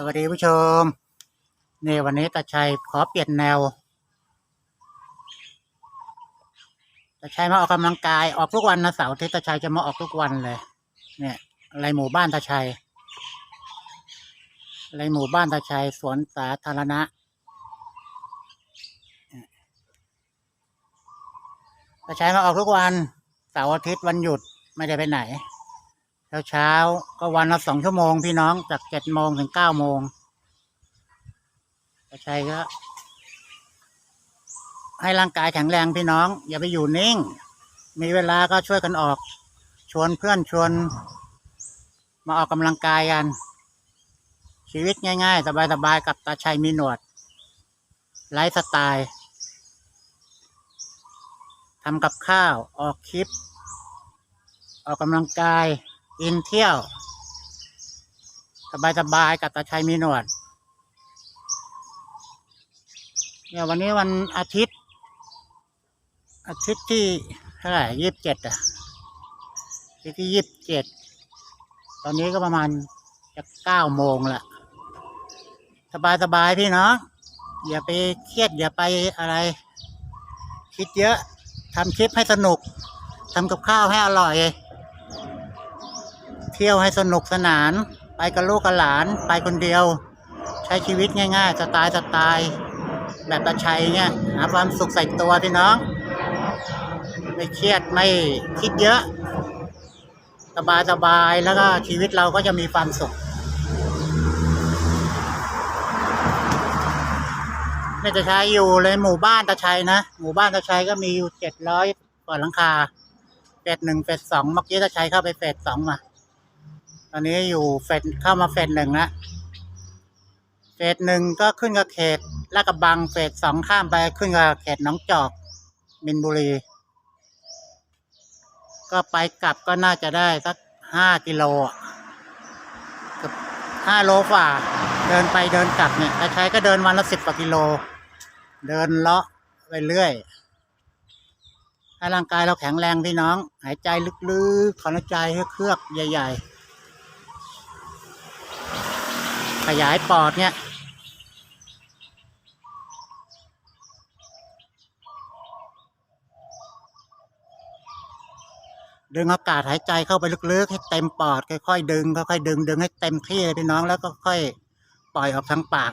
สวัสดีผู้ชมนี่วันนี้ตาชัยขอเปลี่ยนแนวตาชัยมาออกกำลังกายออกทุกวันนะเสาร์อาที่ตาชัยจะมาออกทุกวันเลย เนี่ยอะไรหมู่บ้านตาชัยอะไรหมู่บ้านตาชัยสวนสาธารณะตาชัยมาออกทุกวันเสาร์อาทิตย์วันหยุดไม่ได้ไปไหน เช้าเช้าก็วันละสองชั่วโมงพี่น้องจากเจ็ดโมงถึงเก้าโมงตาชัยก็ ให้ร่างกายแข็งแรงพี่น้อง อย่าไปอยู่นิ่ง มีเวลาก็ช่วยกันออก ชวนเพื่อนชวน มาออกกำลังกายกัน ชีวิตง่าย ๆ สบายๆกับตาชัยมีหนวด ไลฟ์สไตล์ทำกับข้าวออกคลิป ออกกำลังกาย กินเที่ยว สบายๆกับตาชัยมีหนวด เนี่ยวันนี้วันอาทิตย์ อาทิตย์ที่เท่าไหร่ยี่สิบเจ็ดอะอาทิตย์ที่ยี่สิบเจ็ด ตอนนี้ก็ประมาณจะเก้าโมงละสบายสบายพี่เน้องอย่าไปเครียดอย่าไปอะไร คิดเยอะทำคลิปให้สนุกทำกับข้าวให้อร่อย เที่ยวให้สนุกสนาน ไปกับลูกกับหลาน ไปคนเดียว ใช้ชีวิตง่ายๆสไตล์สไตล์แบบตาชัยเนี่ยหาความสุขใส่ตัวพี่น้อง ไม่เครียดไม่คิดเยอะ สบายสบายแล้วก็ชีวิตเราก็จะมีความสุขนี่จะใช้อยู่เลยหมู่บ้านตาชัยนะหมู่บ้านตาชัยก็มีอยู่เจ็ดร้อยกว่าหลังคาเฟสหนึ่งเฟสสองเมื่อกี้ตาชัยเข้าไปเฟสสองมา ตอนนี้อยู่เฟสเข้ามาเฟสหนึ่งละเฟสหนึ่งก็ขึ้นกับเขตลาดกระบังเฟสสองข้ามไปขึ้นกับเขตหนองจอกมินบุรี ก็ไปกลับก็น่าจะได้สักห้ากิโลกับห้าโลฝ่า เดินไปเดินกลับเนี่ยตาชัยก็เดินวันละสิบกว่ากิโล เดินเลาะไปเรื่อยให้ร่างกายเราแข็งแรงพี่น้อง หายใจลึกๆขอนใจให้เครือกใหญ่ ๆ ขยายปอดเนี่ยดึงอากาศหายใจเข้าไปลึกๆให้เต็มปอดค่อยๆดึงค่อยๆดึงดึงให้เต็มที่เลยพี่น้องแล้วก็ค่อยปล่อยออกทางปาก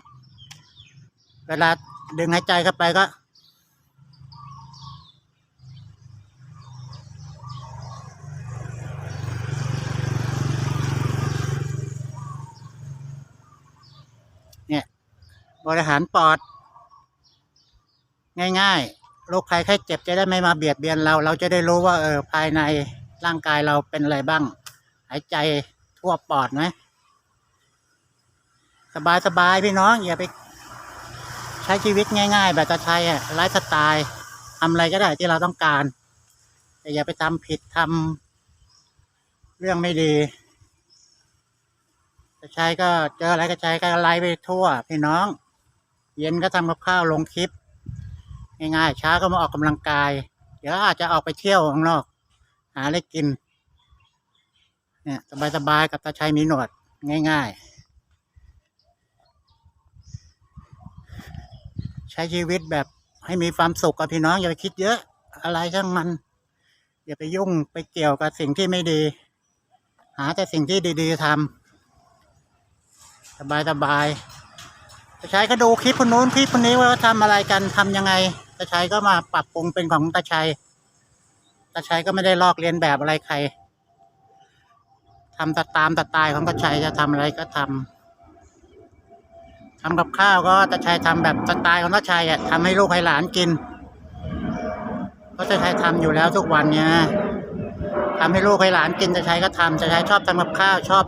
เวลาดึงหายใจเข้าไปก็ บริหารปอด ง่ายๆโรคภัยไข้เจ็บจะได้ไม่มาเบียดเบียนเรา เราจะได้รู้ว่าเออภายในร่างกายเราเป็นอะไรบ้าง หายใจทั่วปอดไหมสบายสบายๆพี่น้อง อย่าไปใช้ชีวิตง่าย ๆ แบบตาชัยอะไลฟ์สไตล์ทำอะไรก็ได้ที่เราต้องการ แต่อย่าไปทำผิดทำเรื่องไม่ดีตาชัยก็เจออะไรก็ใช้ก็ไลฟ์ไปทั่วพี่น้อง เย็นก็ทำกับข้าวลงคลิป ง่ายๆเช้าก็มาออกกำลังกาย เดี๋ยวอาจจะออกไปเที่ยวข้างนอก หาอะไรกิน เนี่ยสบายๆกับตาชัยมีหนวดง่าย ๆ ใช้ชีวิตแบบให้มีความสุขกับพี่น้องอย่าไปคิดเยอะ อะไรช่างมัน อย่าไปยุ่งไปเกี่ยวกับสิ่งที่ไม่ดี หาแต่สิ่งที่ดี ๆทำสบายๆ ตาชัยก็ดูคลิปคนนู้นคลิปคนนี้ว่าเขาทำอะไรกันทำยังไงตาชัยก็มาปรับปรุงเป็นของตาชัยตาชัยก็ไม่ได้ลอกเลียนแบบอะไรใครทำตามตามสไตล์ของตาชัยจะทำอะไรก็ทำทำกับข้าวก็ตาชัยทำแบบสไตล์ของตาชัยอะทำให้ลูกให้หลานกินเพราะตาชัยทำอยู่แล้วทุกวันเนี่ยทำให้ลูกให้หลานกินตาชัยก็ทำตาชัยชอบทำกับข้าวชอบ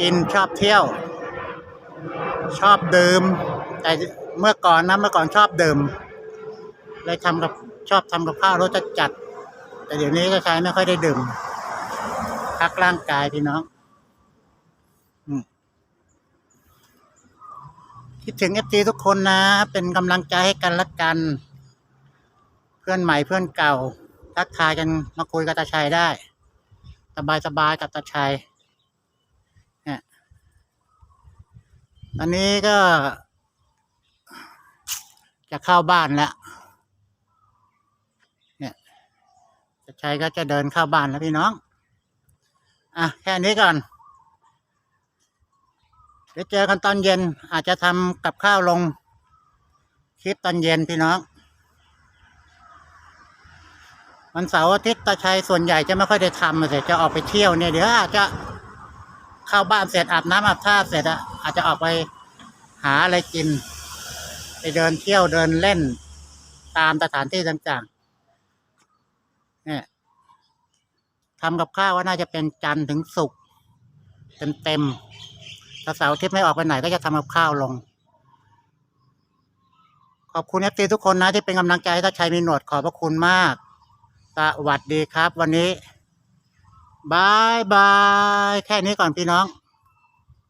กินชอบเที่ยว ชอบดื่มแต่เมื่อก่อนนะเมื่อก่อนชอบดื่มเลยทำกับชอบทำกับข้าวรสจัดจัด แต่เดี๋ยวนี้ก็ใช้ไม่ค่อยได้ดื่มพักร่างกายพี่น้องคิดถึงเอฟซีทุกคนนะ เป็นกำลังใจให้กันละกัน เพื่อนใหม่เพื่อนเก่า ทักทายกันมาคุยกับตาชัยได้ สบายสบายกับตาชัย อนนี้ก็ จะเข้าบ้านแล้วเนี่ยจะชัยก็จะเดินเข้าบ้านแล้วพี่น้อง อะ แค่นี้ก่อน เดี๋ยวเจอกันตอนเย็นอาจจะทำกับข้าวลง คลิปตอนเย็นพี่น้องวันเสาร์อาทิตย์ตาชัยส่วนใหญ่จะไม่ค่อยได้ทำแต่จะออกไปเที่ยวเนี่ยเดี๋ยวอาจจะ เข้าบ้านเสร็จอาบน้ำอาบท่าเสร็จอะอาจจะออกไปหาอะไรกิน ไปเดินเที่ยวเดินเล่น ตามสถานที่ต่างๆเนี่ยทำกับข้าวว่าน่าจะเป็นจันทร์ถึงศุกร์เต็มๆถ้าเสาร์อาทิตย์ไม่ออกไปไหนก็จะทำกับข้าวลง ขอบคุณเอฟซีทุกคนนะที่เป็นกำลังใจให้ถ้าชัยมีหนวดขอบพระคุณมากสวัสดีครับ วันนี้ บายบาย แค่นี้ก่อนพี่น้อง